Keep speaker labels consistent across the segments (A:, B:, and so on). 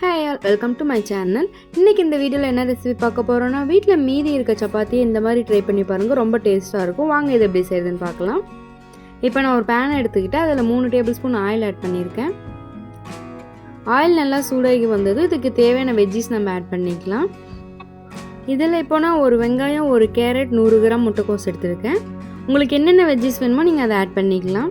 A: Hi all welcome to my channel இன்றைக்கி இந்த வீடியோவில் என்ன ரெசிபி பார்க்க போகிறோன்னா வீட்டில் மீதி இருக்க சப்பாத்தி இந்த மாதிரி ட்ரை பண்ணி பாருங்கள் ரொம்ப டேஸ்ட்டாக இருக்கும். வாங்க இது எப்படி செய்யுதுன்னு பார்க்கலாம். இப்போ நான் ஒரு பேனை எடுத்துக்கிட்டு அதில் மூணு டேபிள் ஸ்பூன் ஆயில் ஆட் பண்ணியிருக்கேன். ஆயில் நல்லா சூடாகி வந்தது இதுக்கு தேவையான வெஜ்ஜிஸ் நம்ம ஆட் பண்ணிக்கலாம். இதில் இப்போ நான் ஒரு வெங்காயம் ஒரு கேரட் நூறு கிராம் முட்டைக்கோஸ் எடுத்திருக்கேன். உங்களுக்கு என்னென்ன வெஜ்ஜிஸ் வேணுமோ நீங்கள் அதை ஆட் பண்ணிக்கலாம்.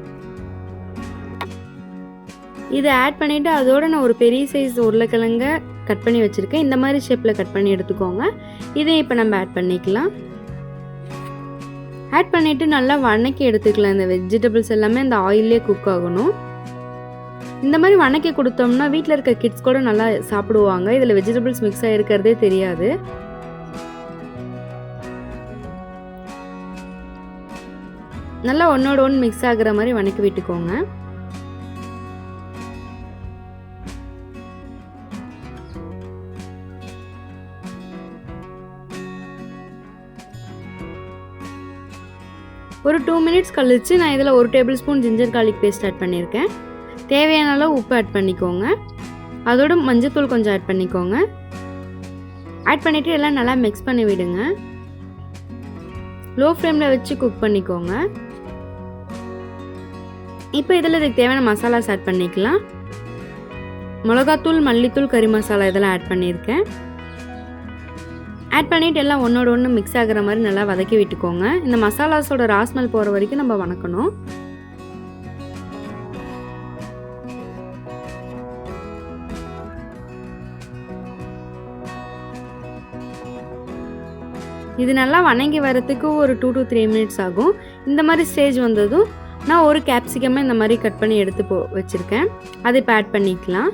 A: இதை ஆட் பண்ணிவிட்டு அதோட நான் ஒரு பெரிய சைஸ் உருளைக்கிழங்க கட் பண்ணி வச்சுருக்கேன். இந்த மாதிரி ஷேப்பில் கட் பண்ணி எடுத்துக்கோங்க. இதை இப்போ நம்ம ஆட் பண்ணிக்கலாம். ஆட் பண்ணிவிட்டு நல்லா வணக்கி எடுத்துக்கலாம். இந்த வெஜிடபிள்ஸ் எல்லாமே அந்த ஆயிலே குக் ஆகணும். இந்த மாதிரி வணக்கி கொடுத்தோம்னா வீட்டில் இருக்க கிட்ஸ் கூட நல்லா சாப்பிடுவாங்க. இதில் வெஜிடபிள்ஸ் மிக்ஸ் ஆகிருக்கிறதே தெரியாது. நல்லா ஒன்றோட ஒன்று மிக்ஸ் ஆகுற மாதிரி வணக்கி விட்டுக்கோங்க. ஒரு டூ மினிட்ஸ் கழித்து நான் இதில் ஒரு tablespoon ginger garlic paste add பண்ணியிருக்கேன். தேவையான அளவு உப்பு ஆட் பண்ணிக்கோங்க. அதோட மஞ்சத்தூள் கொஞ்சம் ஆட் பண்ணிக்கோங்க. ஆட் பண்ணிவிட்டு எல்லாம் நல்லா மிக்ஸ் பண்ணி விடுங்க. லோ ஃப்ளேமில் வச்சு குக் பண்ணிக்கோங்க. இப்போ இதில் இதுக்கு தேவையான மசாலாஸ் ஆட் பண்ணிக்கலாம். மிளகாத்தூள் மல்லித்தூள் கறி மசாலா இதெல்லாம் ஆட் பண்ணியிருக்கேன். ஆட் பண்ணிவிட்டு எல்லாம் ஒன்றோட ஒன்று மிக்ஸ் ஆகிற மாதிரி நல்லா வதக்கி விட்டுக்கோங்க. இந்த மசாலாஸோட ராஸ்மெல் போகிற வரைக்கும் நம்ம வணக்கணும். இது நல்லா வணங்கி வரத்துக்கு ஒரு டூ டு த்ரீ மினிட்ஸ் ஆகும். இந்த மாதிரி ஸ்டேஜ் வந்ததும் நான் ஒரு கேப்சிகமே இந்த மாதிரி கட் பண்ணி எடுத்து போ வச்சுருக்கேன். அதை இப்போ ஆட் பண்ணிக்கலாம்.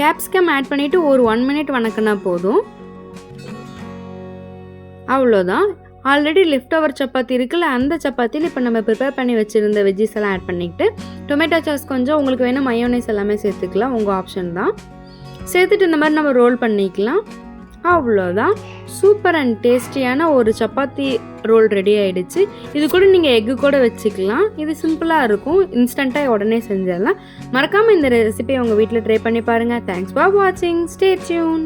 A: கேப்சிகம் ஆட் பண்ணிவிட்டு ஒரு ஒன் மினிட் வணக்கினா போதும். அவ்வளோதான் ஆல்ரெடி லிஃப்ட் ஓவர் சப்பாத்தி இருக்குல்ல அந்த சப்பாத்தியில் இப்போ நம்ம ப்ரிப்பேர் பண்ணி வச்சுருந்த வெஜ்ஜீஸ் எல்லாம் ஆட் பண்ணிக்கிட்டு டொமேட்டோ சாஸ் கொஞ்சம் உங்களுக்கு வேணும் மயோனைஸ் எல்லாமே சேர்த்துக்கலாம் உங்கள் ஆப்ஷன் தான். சேர்த்துட்டு இந்த மாதிரி நம்ம ரோல் பண்ணிக்கலாம். அவ்வளோதான் சூப்பர் அண்ட் டேஸ்டியான ஒரு சப்பாத்தி ரோல் ரெடி ஆகிடுச்சு இது கூட நீங்கள் எக்கு கூட வச்சுக்கலாம். இது சிம்பிளாக இருக்கும். இன்ஸ்டண்ட்டாக உடனே செஞ்சிடலாம். மறக்காமல் இந்த ரெசிபியை உங்கள் வீட்டில் ட்ரை பண்ணி பாருங்கள் தேங்க்ஸ் ஃபார் வாட்சிங் ஸ்டே டியூன்